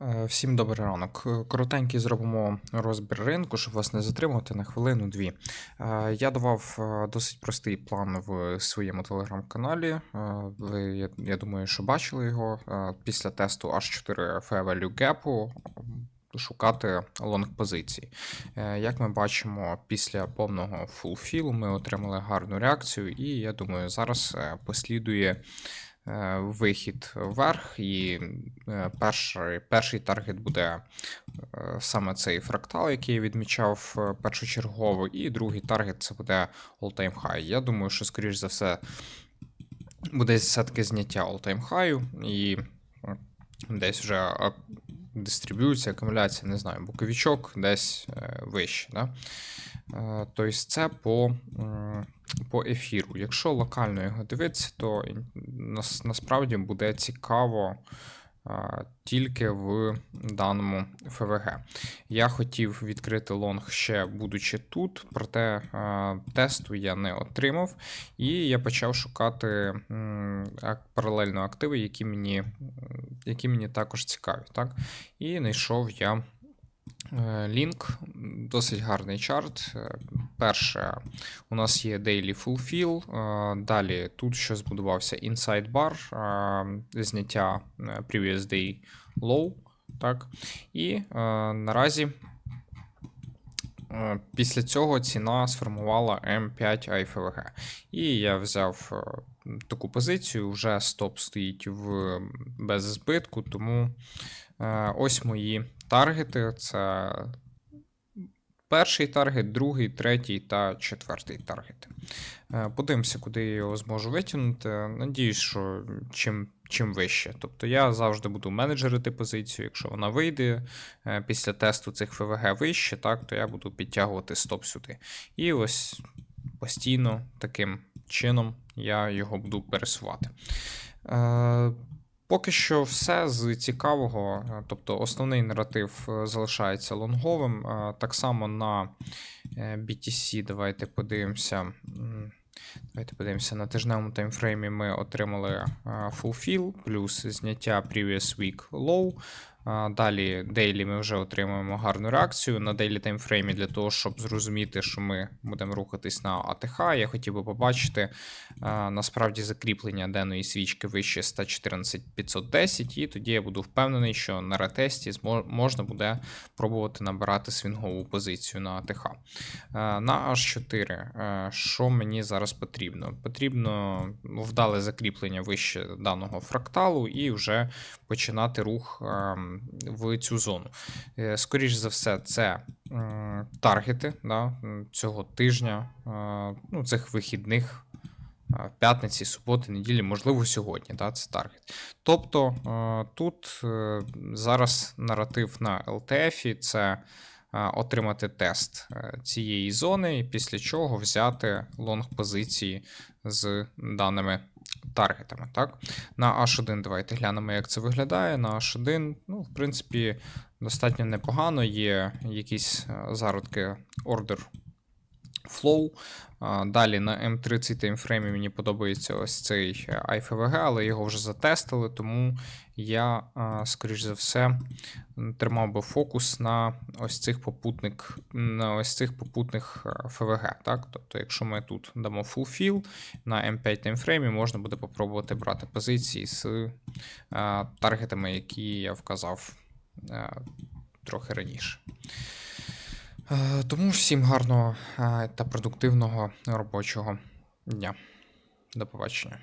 Е, Всім добрий ранок. Е, Коротенький зробимо розбір ринку, щоб вас не затримувати на хвилину-дві. Е, Я давав досить простий план в своєму телеграм-каналі. Ви, я, думаю, що бачили його після тесту H4 Fair Value Gap шукати лонг позиції. Як ми бачимо, після повного fill ми отримали гарну реакцію, і я думаю, зараз послідує вихід вверх, і е, перший, перший таргет буде е, саме цей фрактал, який я відмічав е, першочергово, і другий таргет це буде all-time high. Я думаю, що, скоріш за все, буде все-таки зняття all-time high, і е, десь вже дистриб'юція, акумуляція, не знаю, боковічок десь е, вище. Да? Е, Тобто це по, по ефіру. Якщо локально його дивитися, то нас, насправді буде цікаво тільки в даному ФВГ. Я хотів відкрити лонг ще будучи тут, проте тесту я не отримав, і я почав шукати паралельно активи, які мені, які мені також цікаві. Так? І знайшов я е, лінк, досить гарний чарт. Перше, у нас є Daily Fulfill. е, Далі тут ще збудувався Inside Bar, е, зняття е, Previous Day Low. Так? І наразі після цього ціна сформувала M5 IFVG. І я взяв таку позицію, вже стоп стоїть в без збитку, тому ось мої таргети. Це перший таргет, другий, третій та четвертий таргет. Е, Подивимося, куди я його зможу витягнути. Надіюсь, що чим, чим вище. Тобто я завжди буду менеджерити позицію. Якщо вона вийде е, після тесту цих ФВГ вище, так, то я буду підтягувати стоп сюди. І ось постійно таким чином я його буду пересувати. Поки що все з цікавого, е, тобто основний наратив е, залишається лонговим. Е, Так само на BTC, давайте подивимося. Давайте подивимося на тижневому таймфреймі. Ми отримали Fulfill плюс зняття previous week low. Далі дейлі ми вже отримуємо гарну реакцію на дейлі таймфреймі для того, щоб зрозуміти, що ми будемо рухатись на АТХ. Я хотів би побачити насправді закріплення денної свічки вище 114-510, і тоді я буду впевнений, що на ретесті можна буде пробувати набирати свінгову позицію на АТХ. На H4, е, що мені зараз потрібно? Потрібно вдале закріплення вище даного фракталу і вже починати рух ем, в цю зону. Е, Скоріш за все, це таргети да, цього тижня, е, ну, цих вихідних. е, П'ятниці, суботи, неділі, можливо, сьогодні, да, це таргет. Тобто тут зараз наратив на LTF це отримати тест цієї зони, і після чого взяти лонг позиції з даними таргетами. Так? На H1 давайте глянемо, як це виглядає. На H1, ну, в принципі, достатньо непогано. Є якісь е, зародки order flow. Далі на М30 таймфреймі мені подобається ось цей е, IFVG, але його вже затестили, тому я, скоріш за все, тримав би фокус на ось цих попутник, на ось цих попутних е, ФВГ. Так? Тобто, якщо ми тут дамо full fill, на М5 таймфреймі можна буде попробувати брати позиції з е, таргетами, які я вказав е, трохи раніше. Е, Тому всім гарного е, та продуктивного робочого дня. До побачення.